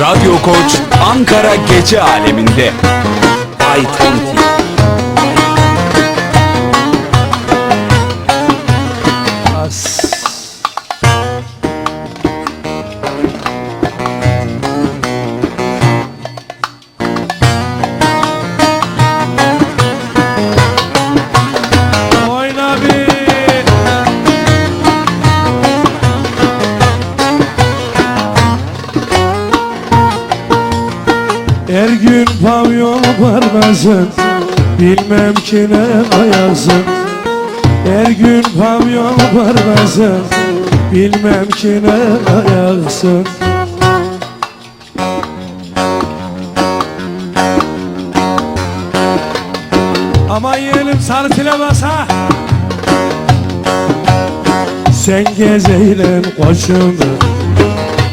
Radyo Koç Ankara Gece Aleminde. Aytunti Gün pavyon parlasın Bilmem ki ne ayaksın Her gün pavyon parlasın Bilmem ki ne ayaksın Ama yiyelim sarı basa Sen gez eğlen koşunu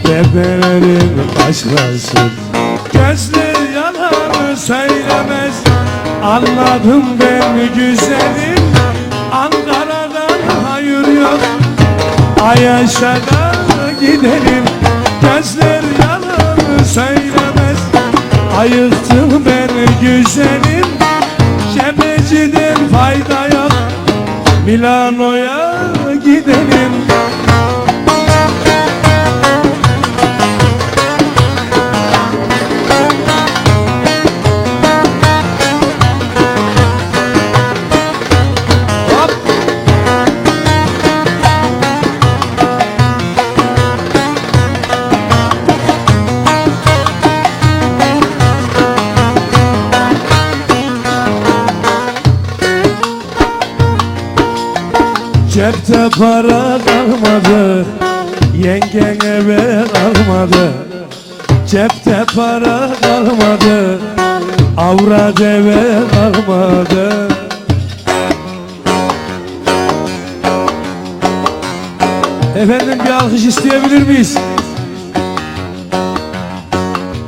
Bebelerin başlasın. Gözler söylemez. Anladım ben güzelim Ankara'dan hayır yok. Ayaşa'da gidelim. Gözler yalanı söylemez. Ayıktım ben güzelim Cebeciden fayda yok. Milano'ya gidelim Cepte para kalmadı Yengen eve kalmadı Cepte para kalmadı Avrat eve kalmadı Efendim bir alkış isteyebilir miyiz?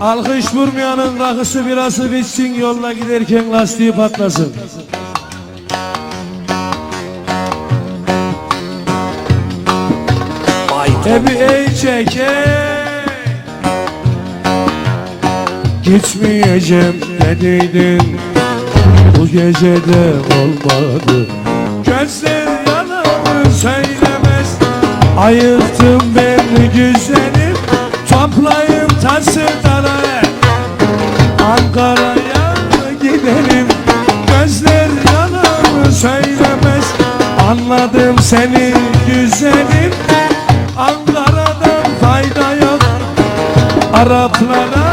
Alkış vurmayanın rakısı birası bitsin yoluna giderken lastiği patlasın. Ebi ey çek ey. Gitmeyeceğim dediydin. Bu gecede olmadı. Gözler yalanı söylemez. Ayıktım ben güzelim Toplayın tası tarı Ankara'ya gidelim? Gözler yalanı söylemez. Anladım seni Ankara'dan fayda yok Araplara gidelim